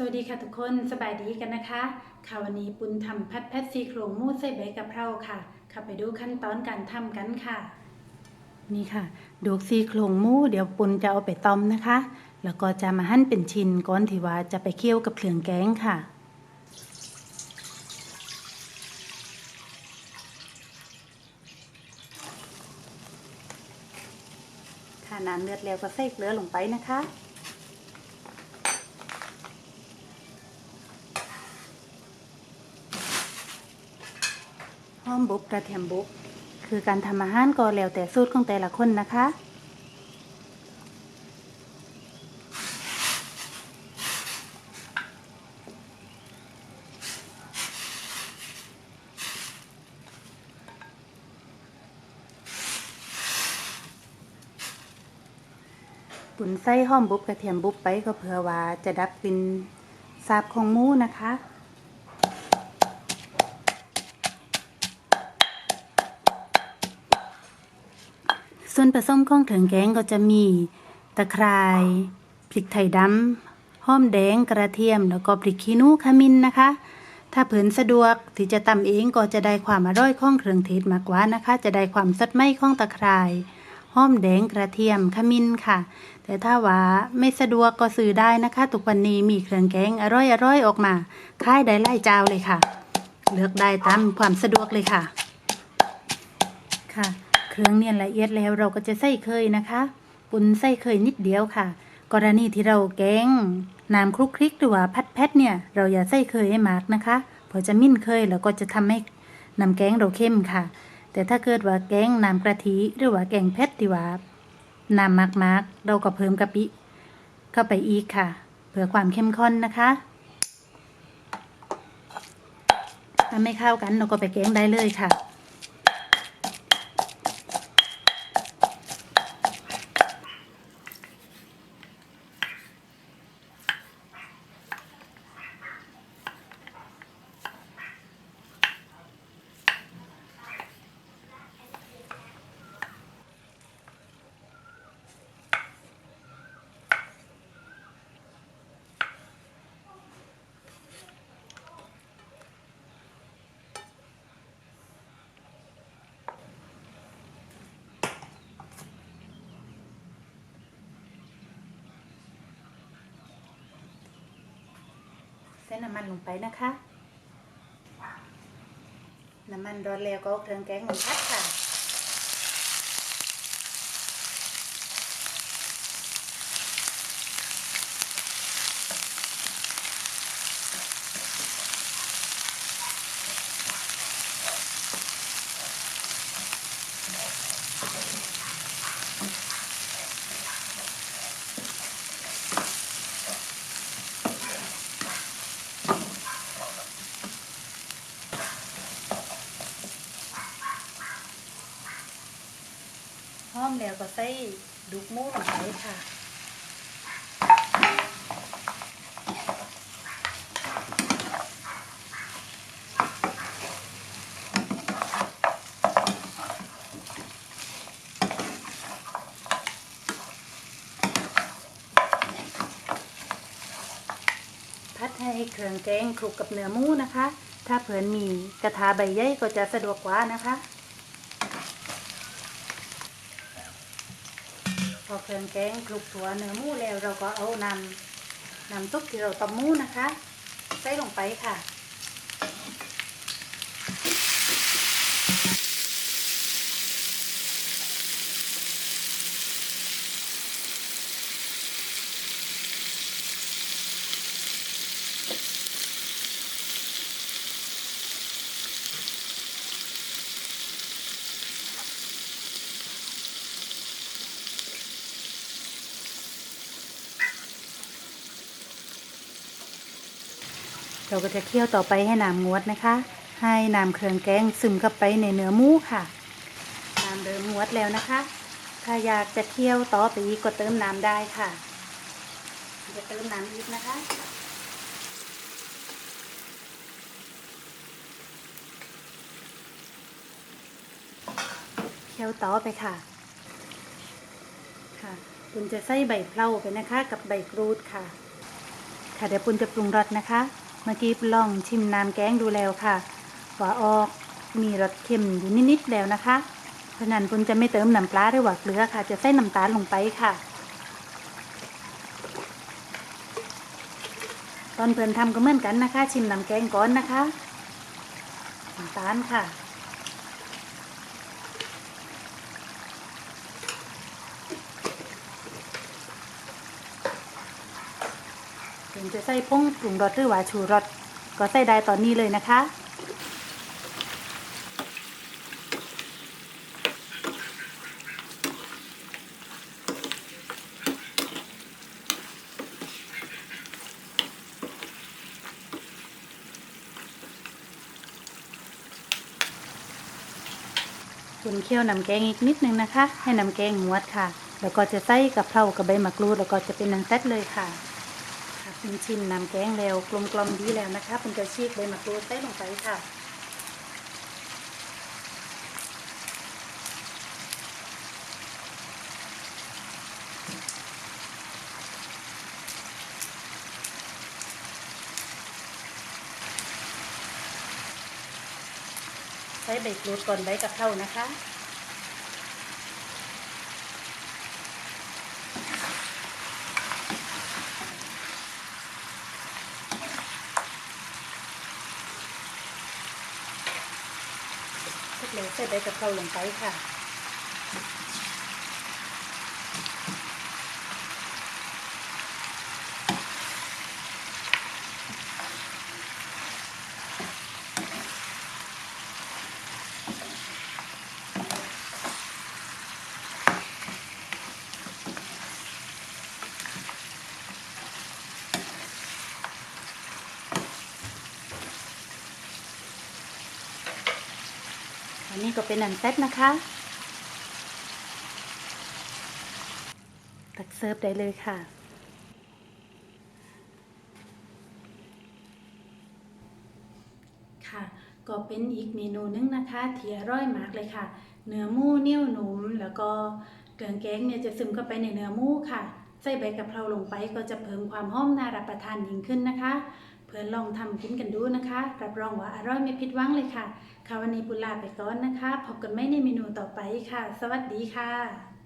สวัสดีค่ะทุกคนสบายดีกันนะคะ ค่ะวันนี้ปุณทำพัดแพทซีโครงมูสใส่ใบกะเพราค่ะค่ะไปดูขั้นตอนการทำกันค่ะ นี่ค่ะดูซีโครงมูเดี๋ยวปุณจะเอาไปต้มนะคะ แล้วก็จะมาหั่นเป็นชิ้นก่อนที่ว่าจะไปเคี่ยวกับเครื่องแกงค่ะค่ะน้ำเลือดแล้วก็ใส่เกลือลงไปนะคะ มบุบกระเทียมบุบคือการทำอาหารก็แล้วแต่สูตรของแต่ละคนนะคะปุ่นไส้หอมบุบกระเทียมบุบไปก็เพื่อว่าจะดับกลิ่นสาบของมูนะคะ ส่วนผสมของถึงแกงก็จะมี ตะไคร้พริกไทยดำหอมแดงกระเทียม แล้วก็พริกขี้หนูขมิ้นนะคะ ถ้าเผินสะดวกที่จะตำเองก็จะได้ความอร่อยของเครื่องเทศมากกว่านะคะ จะได้ความสดไหมของตะไคร้หอมแดงกระเทียมขมิ้นค่ะ แต่ถ้าว่าไม่สะดวกก็ซื้อได้นะคะทุกวันนี้มีเครื่องแกงอร่อยๆอยออกมาขายได้หลายเจ้าเลยค่ะ เลือกได้ตามความสะดวกเลยค่ะค่ะ รื่องเนี่ยละเอียดแล้วเราก็จะใส่เคยนะคะปุ่นใส่เคยนิดเดียวค่ะ กรณีที่เราแกงน้ำคลุกคลิกหรือว่าพัดแพทเนี่ยเราอย่าใส่เคยให้มากนะคะเพราะจะมิ่นเคยแล้วก็จะทำให้น้ำแกงเราเข้มค่ะ แต่ถ้าเกิดว่าแกงน้ำกะทิหรือว่าแกงเพชรที่ว่าน้ำมากๆเราก็เพิ่มกะปิเข้าไปอีกค่ะ เพื่อความเข้มข้นนะคะถ้าไม่เข้ากันเราก็ไปแกงได้เลยค่ะ น้ำมันลงไปนะคะ น้ำมันร้อนแล้วก็เอาเครื่องแกงลงพัดค่ะ ห้ อมแล้วก็ใส่ดุกมูลงไปค่ะพัดให้เครื่องแกงคลุกกับเนื้อหมูนะคะ ถ้าเผื่อมีกระทะใบใหญ่ก็จะสะดวกกว่านะคะ พอเครื่องแกงคลุกถั่วเนื้อหมูแล้วเราก็เอานำนำซุปที่เราตำหมูนะคะ ใส่ลงไปค่ะ เราก็จะเคี่ยวต่อไปให้น้ำงวดนะคะ ให้น้ำเครื่องแกงซึมเข้าไปในเนื้อหมูค่ะ น้ำเริ่มงวดแล้วนะคะ ถ้าอยากจะเคี่ยวต่อไปอีกก็เติมน้ำได้ค่ะจะเติมน้ำอีกนะคะเคี่ยวต่อไปค่ะ ค่ะคุณจะใส่ใบเพลาไปนะคะ กับใบกรูดค่ะ ค่ะเดี๋ยวปุณจะปรุงรสนะคะ มื่อกี้ลองชิมน้ำแกงดูแล้วค่ะว่าออกมีรสเค็มอยู่นิดๆแล้วนะคะเพราะฉะนั้นปุณจะไม่เติมน้ำปลาหรือว่าเกลือค่ะ จะใส่น้ำตาลลงไปค่ะ ตอนเพื่อนทำก็เหมือนกันนะคะ ชิมน้ำแกงก่อนนะคะน้ำตาลค่ะ จะใส่ผงปรุงรสหรือว่าชูรสก็ใส่ได้ตอนนี้เลยนะคะ คุณเคี่ยวน้ำแกงอีกนิดนึงนะคะ ให้น้ำแกงงวดค่ะ แล้วก็จะใส่กะเพรากับใบมะกรูดแล้วก็จะเป็นนังเซตเลยค่ะ ค่ะคุณชิมน้ำแกงแล้วกลมกลอมดีแล้วนะคะคุณจะชีกใบมะกรูดใส่ลงไปค่ะใช้ใบกรูดก่อนใบกะเพรานะคะ เสร็จแล้วใส่ใบกะเพราลงไปค่ะ อันนี้ก็เป็นอันเซตนะคะ ตักเสิร์ฟได้เลยค่ะ ค่ะ ก็เป็นอีกเมนูนึงนะคะที่อร่อยมากเลยค่ะ เนื้อมูเนียวหนุ่มแล้วก็เครื่องแกงเนี่ยจะซึมเข้าไปในเนื้อมูค่ะ ใส่ใบกะเพราลงไปก็จะเพิ่มความหอมน่ารับประทานยิ่งขึ้นนะคะ เพื่อนลองทำกินกันดูนะคะ รับรองว่าอร่อยไม่ผิดหวังเลยค่ะค่ะวันนี้ปุลาไปก่อนนะคะ พบกันไม่ในเมนูต่อไปค่ะ สวัสดีค่ะ